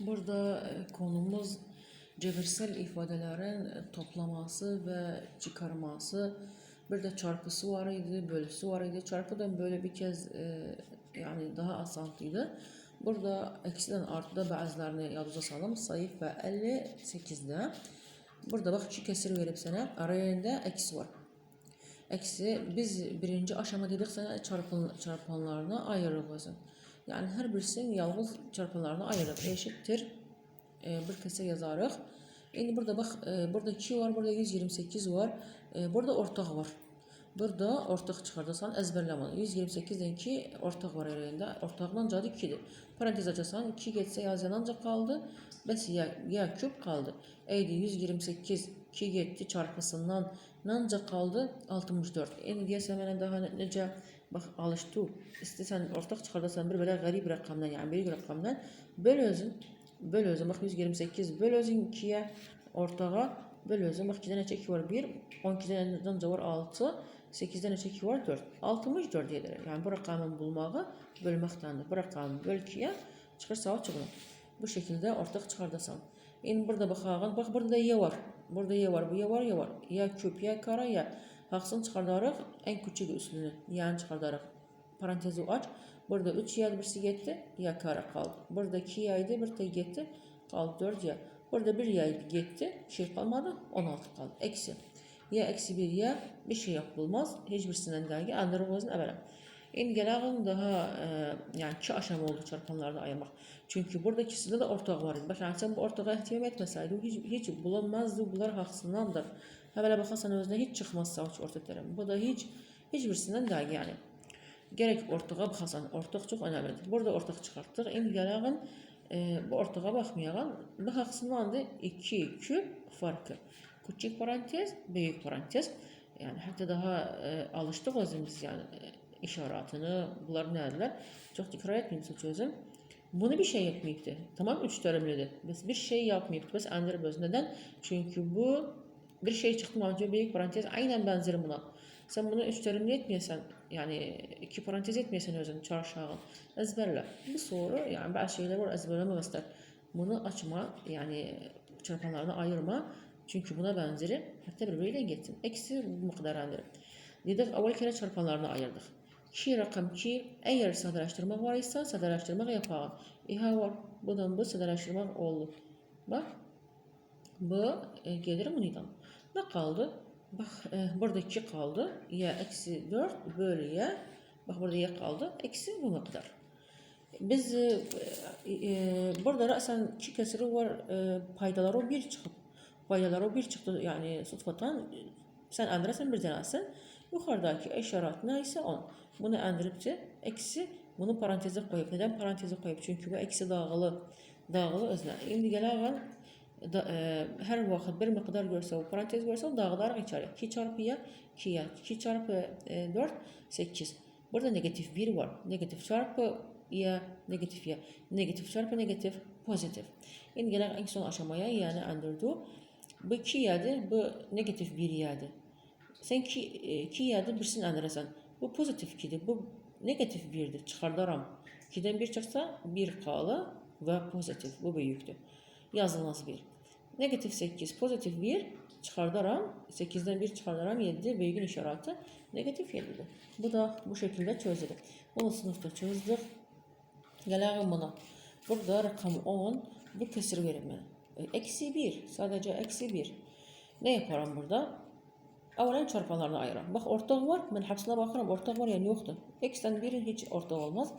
Burada e, konumuz cebirsel ifadelerin e, toplaması ve çıkarması. Bir de çarpısı var idi, bölüsü var idi. Çarpı da böyle bir kez e, yani daha asantlıydı. Burada eksiden artıda bazılarını yadınıza salım. Sayı ve 58'de. Burada bak iki kesir verip sana arayında eksi var. Eksi biz birinci aşama dedik sana çarpın, çarpanlarına ayırırız. Yani her birisinin yalnız çarpanlarına ayırıp eşittir. E, bir kese yazarıq. Şimdi burada bak e, burada 2 var, burada 128 var. E, burada ortak var. Burada ortak çıxardasan əzbərləmə. 128-dən 2 ortak var eləyində. Ortaqla cadı 2-dir. Parantez açasan 2 getsə yazılan ancaq qaldı. Bəs ya, ya küp qaldı. Eydi 128 2 getdi çarpısından ancaq qaldı 64. İndi deyəsən mənə daha necə bax alışdı. İstəsən ortaq çıxardasan bir belə qərib rəqamdan, yəni böyük rəqamdan böl özün. Böl özün. Bax 128 böl özün 2-yə ortağa böl özün. Bax 2-dən neçə 2 var? 1. 12-dən öncə var 6. 8-dən neçə 2 var? 4. 64 edilir. Yəni bu rəqamın bulmağı bölməkdəndir. Bu rəqamı böl 2-yə çıxır savab çıxır. Bu şəkildə ortaq çıxardasan. İndi burada baxağın. Bax burada y var. Burada y var. Bu y var, y var. Ya küp, ya kara, ya. Haxsını çıxardarıq. Ən küçük üstünü. Yəni çıxardarıq. Parantezi aç. Burada 3 y'dir birisi getdi. Ya kara qaldı. Burada 2 y'ydi, bir tek getdi. Qaldı 4 y. Burada 1 y getdi. Bir şey qalmadı. 16 qaldı. Eksi. Ya eksi 1 ya bir şey yapılmaz. Heç birisindən dərgi andırılmazın əvvələ. İndi gələğin daha e, yəni iki aşama oldu çarpanlarda ayırmaq. Çünki burada ikisində də ortaq var idi. Bax, yəni sən bu ortağa ehtiyac etməsəydin heç, heç bulanmazdı. Bunlar haqqsındandır. Əvvələ baxarsan özünə heç çıxmaz savcı orta tərəf. Bu da heç heç birisindən dərgi yəni. Gerek ortağa baxasan, ortaq çox önəmlidir. Burada ortaq çıxartdıq. İndi gələğin e, bu ortağa baxmayağın bu haqqsındandır 2 küp farkı. Küçük parantez, büyük parantez. Yani hatta daha e, alıştık özümüz yani e, işaretini, bunlar nədirlər? Çox təkrar etməyim çözüm. Bunu bir şey etməyibdi. Tamam üç terimlidir. Biz bir şey yapmayıbdı. Biz endirib öz. Neden? Çünkü bu bir şey çıktı mavcu büyük parantez aynen benzeri buna. Sen bunu üç terimli etmeyesen yani iki parantez etmeyesen özün çarşağın ezberle. Bu soru yani bazı şeyler var ezberlememezler. Bunu açma yani çarpanlarını ayırma. Çünkü buna benzeri hatta birbiriyle geçsin. Eksi bu miqdar endirim. Dedik evvel kere çarpanlarını ayırdık. 2 rakam 2 eğer sadeleştirmek var ise sadeleştirmek yapalım. İha var. Buradan bu sadeleştirmek oldu. Bak. Bu e, gelir bundan. Ne kaldı? Bak e, burada 2 kaldı. Ya eksi 4 bölü ya. Bak burada ya kaldı. Eksi bu miktar. Biz e, e, burada rəsən iki kesiri var. E, paydaları o bir çıxıb. Paydaları o bir çıxdı. Yani sıfatan sen endirəsən bir dənəsin. Yuxarıdakı eşarat nə isə on. Bunu endiribcə eksi bunu parantezə qoyub. Neden parantezə qoyub? Çünki bu eksi dağılı dağılı özünə. İndi gələn da, e, hər vaxt bir miqdar görsə, o parantez görsə, o dağılaraq içəri. 2 çarpı ya 2 ya 2 çarpı e, 4 8. Burada negatif 1 var. Negatif çarpı ya negatif ya. Negatif çarpı negatif pozitif. İndi gələn ən son aşamaya, yəni endirdi. Bu 2 yadır, bu negatif 1 yadır. Sen 2 2 yadır, birisini endirəsən. Bu pozitif 2'dir, bu negatif 1'dir. Çıxardaram. 2'den 1 çıxsa 1 qalı və pozitif. Bu böyükdür. Yazılmaz 1. Negatif 8, pozitif 1 çıxardaram. 8'den 1 çıxardaram 7 büyüğün işareti negatif 7'dir. Bu da bu şekilde çözülür. Bunu sınıfta çözdük. Gelelim buna. Burada rakam 10. Bu kesir bana. E, Eksi 1. Sadece eksi 1. Ne yaparım burada? Avvelen çarpanlarını ayıram. Bak ortak var. Ben hepsine bakarım. Ortak var yani yoktu. X'ten birin hiç ortak olmaz.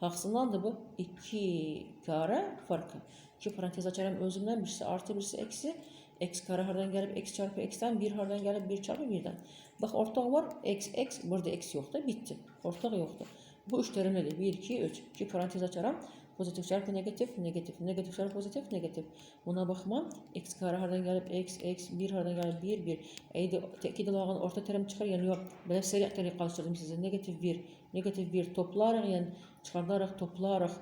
Haksından da bu 2 kare farkı. 2 parantez açarım özümden birisi artı birisi eksi. X kare hardan gelip x çarpı x'ten 1 hardan gelip 1 çarpı 1'den. Bak ortak var. X x burada x yoktu. Bitti. Ortak yoktu. Bu üç terimleri 1 2 3. 2 parantez açarım. Pozitif çarpı negatif, negatif, negatif çarpı pozitif, negatif. Buna bakmam. X kare hardan gelip x, x, 1 hardan gelip 1, 1. Eydi teki dalağın orta terim çıkar yani yok. Böyle seri teri kalıştırdım size. Negatif 1, negatif 1 toplarıq, yani çıxardarıq, toplarıq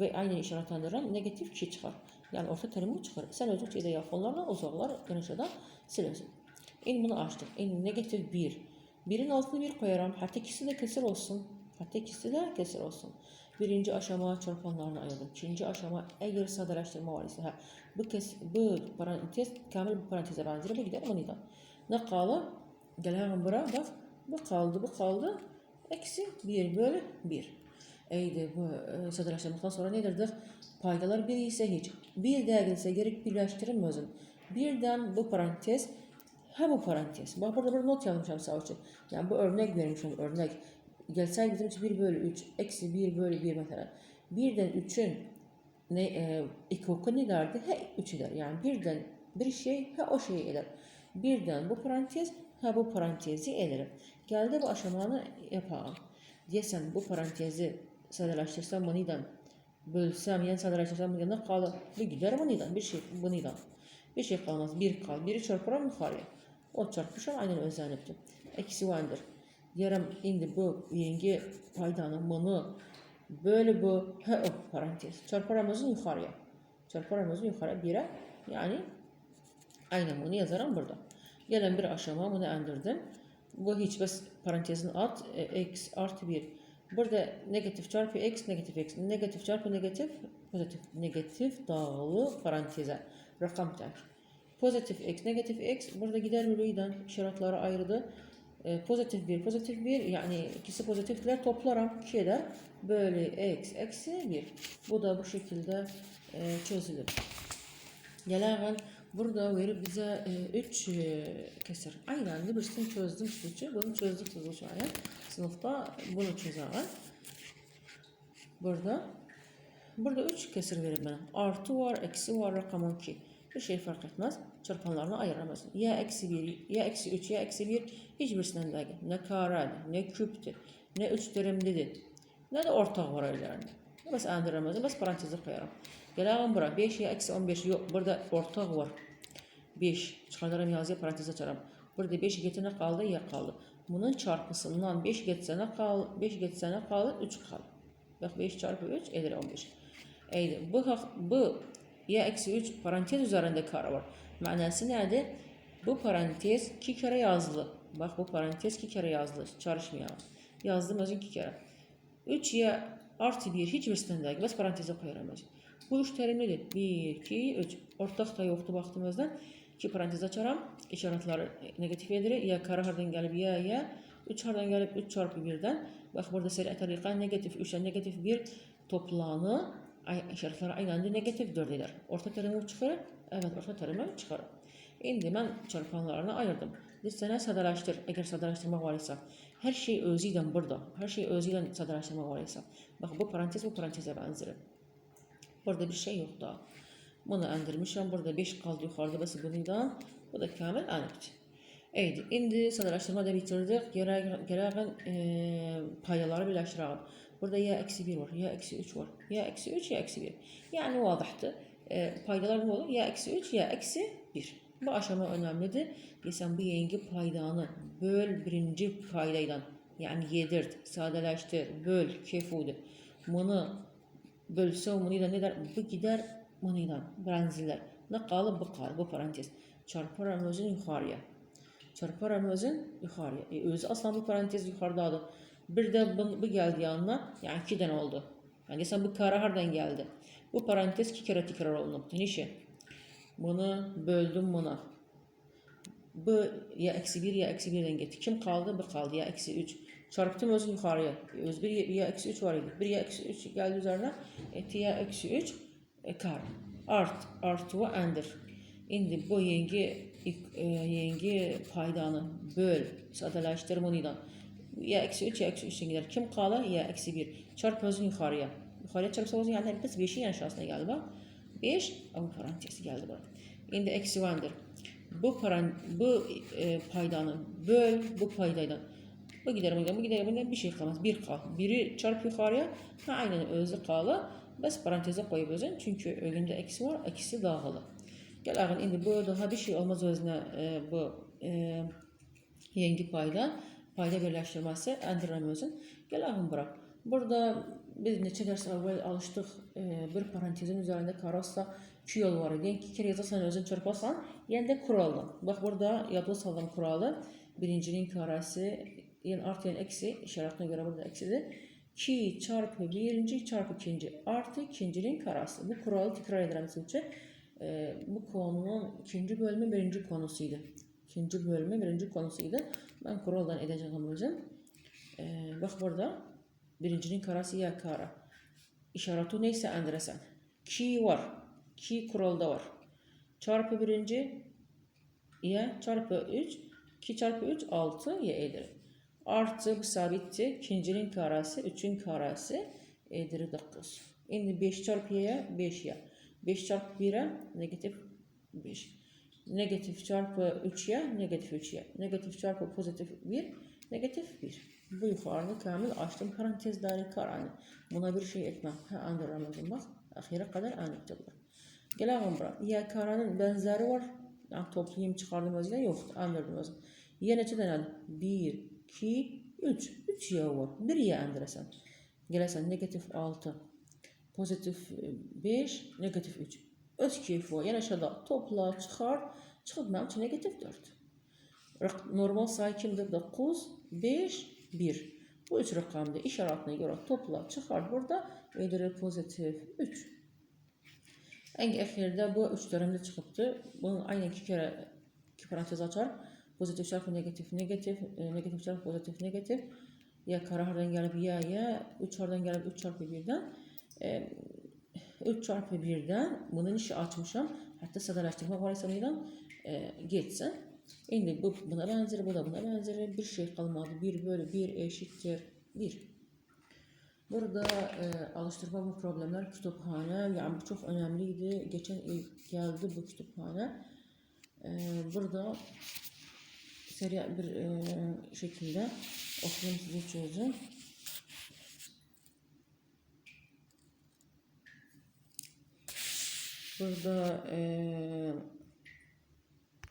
ve aynı işaretlendiren negatif 2 çıkar. Yani orta terimi çıkar. Sen özün şeyde yap. Onlarla uzaklar genişleden silersin. İn bunu açtık. İn negatif 1. Birin altına 1 koyarım. Hatta ikisi de kesir olsun. Hatta ikisi de kesir olsun. Birinci aşama çarpanlarını ayırdım. İkinci aşama eğer sadeleştirme var ise ha, bu kes bu parantez kamil bu paranteze benzer bu gider bunu da. Ne kalı? Gelen bura bak bu kaldı bu kaldı. Eksi 1 bölü 1. Eydi bu e, sadeleştirmekten sonra nedirdir? Paydalar 1 ise hiç. 1 değilse gerek birleştirin özün. Birden bu parantez ha bu parantez. Bak burada bir not yazmışım sağ için. Yani bu örnek vermişim örnek. Gelsen bizim için 1 bölü 3 eksi 1 bölü 1 mesela. 1'den 3'ün ne, e, ekoku ne derdi? He 3 eder. Yani birden bir şey he o şeyi eder. Birden bu parantez he bu parantezi ederim. Geldi bu aşamanı yapalım. Deyəsən bu parantezi sadələşdirsəm bunu ilə bölsəm, yəni sadələşdirsəm bunu ilə qalır. Bir gider bunu ilə, bir şey bunu ilə. Bir şey kalmaz. Bir kal. Biri çarpıram yukarıya. O çarpmışam aynen özlenipti. Eksi 1'dir. Diyorum indi bu yengi paydanın bunu böyle bu he, oh, parantez. Çarpı aramızın yukarıya. Çarpı aramızın yukarı 1'e. Yani aynen bunu yazarım burada. Gelen bir aşama bunu endirdim. Bu hiç bas parantezin at e, x artı 1. Burada negatif çarpı x negatif x. Negatif çarpı negatif pozitif. Negatif dağılı paranteze. Rakam tek. Pozitif x negatif x. Burada gider mülüyden şiratları ayırdı. E, pozitif 1 pozitif 1 yani ikisi pozitifler toplarım 2 eder. Böyle x eksi 1. Bu da bu şekilde e, çözülür. Gelen burada verip bize 3 e, e, kesir. Aynen de birisini çözdüm suçu. Bunu çözdük siz an. Sınıfta bunu çözerim. Burada burada 3 kesir verir bana. Artı var, eksi var, rakam 2. Bir şey fark etmez. Çarpanlarını ayıramazsın. Ya eksi 1, ya eksi 3, ya eksi 1 hiçbirisinden değil. Ne karaydı, ne küptü, ne üç terimlidir. Ne de ortak var öyle. Bas andıramazım, bas parantezi koyarım. Gelelim buraya. 5 ya eksi 15 yok. Burada ortak var. 5. Çıkarlarım yazıya parantez açarım. Burada 5 getene kaldı ya kaldı. Bunun çarpısından 5 getsene kaldı. 5 getsene kaldı 3 kaldı. Bak 5 çarpı 3 eder 15. Eydi. Bu, bu ya eksi 3 parantez üzerinde kare var. Manası nerede? Bu parantez 2 kere yazılı. Bak bu parantez 2 kere yazılı. Çalışmıyor. Yazdım özün 2 kere. 3 ya artı 1 hiç birisinden değil. Bas paranteze koyarım özün. Bu üç terimlidir. 1, 2, 3. Ortak da yoktu baktığımızda. İki parantez açaram. İşaretleri negatif edir. Ya kare hardan gelip ya ya. 3 hardan gelip 3 çarpı 1'den. Bak burada seri tarika negatif 3 negatif 1 toplamı işaretleri aynı anda negatif 4 eder. Orta terimi çıkarır. Evet orta terimi çıkarır. Şimdi ben çarpanlarını ayırdım. Listene sadeleştir. Eğer sadeleştirme var ise. Her şey özüyle burada. Her şey özüyle sadeleştirme var ise. Bak bu parantez bu paranteze benzerir. Burada bir şey yok daha. Bunu endirmişim. Burada 5 kaldı yukarıda bası bundan. Bu da kamil anıpt. Eydi. Şimdi sadeleştirme de bitirdik. Gelen e, paydaları birleştirelim. Burada ya eksi 1 var, ya eksi 3 var. Ya eksi 3 ya eksi 1. Yani vadahtı. E, paydalar ne olur? Ya eksi 3 ya eksi 1. Bu aşama önemlidir. Desem bu yengi paydanı böl birinci paydaydan yani yedirt, sadeleştir, böl, kefudu. Bunu bölse umunuyla ne der? Bu gider bununla benziler. Ne kalı bu kalı bu parantez. Çarparım özün yukarıya. Çarparım özün yukarıya. E, özü aslan bu parantez yukarıdadır. Bir de bu, bu geldi yanına yani ikiden oldu. Yani sen bu kara hardan geldi. Bu parantez iki kere tekrar oldu. Nişe. Bunu böldüm buna. Bu ya eksi bir ya eksi birden gitti. Kim kaldı? Bu kaldı. Ya eksi üç. Çarptım özün yukarıya. Öz bir ya eksi 3 var idi. Bir ya eksi 3 geldi üzerine. Etti ya eksi 3 e, kar. Art. Artı ve endir. Şimdi bu yengi e, yengi paydanı böl. Sadeleştir bundan. Ya eksi 3 ya eksi 3'ten gider. Kim kalır? Ya eksi 1. Çarp özün yukarıya. Yukarıya çarpsa özün yani biz 5'in aşağısına geldi bak. 5 ama parantezi geldi bak. Şimdi eksi vandır. Bu paran bu e, paydanı böl bu paydaydan. Bu gider bu gider bundan bir şey kalmaz. Bir kal. Biri çarp yukarıya. Ha aynen özü kalı. Bas paranteze koyup özün. Çünkü önünde eksi var. Eksi dağılı. Gel ağın indi bu daha bir şey olmaz özüne bu e, yengi payda. Payda özün. Gel ağın bırak. Burada biz neçə ders evvel alıştık. E, bir parantezin üzerinde karassa iki yol var idi. İki kere yazarsan özün çarpasan. Yani de kuraldan. Bak burada yadlı saldım kuralı. Birincinin karesi yani artı yani eksi işaretine göre burada eksidir. 2 çarpı birinci çarpı ikinci artı ikincinin karası. Bu kuralı tekrar edelim sizce. Ee, bu konunun ikinci bölümü birinci konusuydu. İkinci bölümü birinci konusuydu. Ben kuraldan edeceğim özüm. Ee, bak burada birincinin karası ya kara. İşareti neyse endiresen. Ki var. Ki kuralda var. Çarpı birinci ya çarpı 3. 2 çarpı 3 6 ya edir. Artı bu sabitti. İkincinin karası 3'ün karası edir 9. Şimdi 5 çarpı ya 5 ya. 5 çarpı 1'e negatif 5. Negatif çarpı 3 ya negatif 3 ya. Negatif çarpı pozitif 1 negatif 1. Bu yukarıda kamil açtım parantezleri karanı. Buna bir şey etmem. Ha andıramazım bak. Ahire kadar anlatılır. Gelelim buraya. Ya karanın benzeri var. Yani toplayayım çıkardım özüne yok. Anladım özüm. Ya neçeden aldım? 1, 2, 3. 3 ya var. 1 ya andırasan. Gelesen negatif 6. Pozitif 5, negatif 3. Öz keyfi aşağıda topla çıkar. Çıkıp benim için negatif 4. Rak- Normal sayı kimdir? 9, 5, 1. Bu üç rakamda işaretine göre topla çıkar burada. Ödülü pozitif 3. En ahirde bu üç terimde çıkıptı. Bunun aynen iki kere iki parantez açar. Pozitif çarpı negatif negatif, e, negatif çarpı pozitif negatif. Ya kara hardan gelip ya ya 3 hardan gelip 3 çarpı 1'den. E, 3 çarpı 1'den bunun işi açmışam. Hatta sadeleştirme var hesabıyla e, geçsin. Şimdi bu buna benzer, bu da buna benzer. Bir şey kalmadı. 1 bölü 1 eşittir 1. Burada e, alıştırma bu problemler kütüphane yani bu çok önemliydi. Geçen yıl geldi bu kütüphane. E, burada seri bir e, şekilde okuyayım size çözüm. Burada e,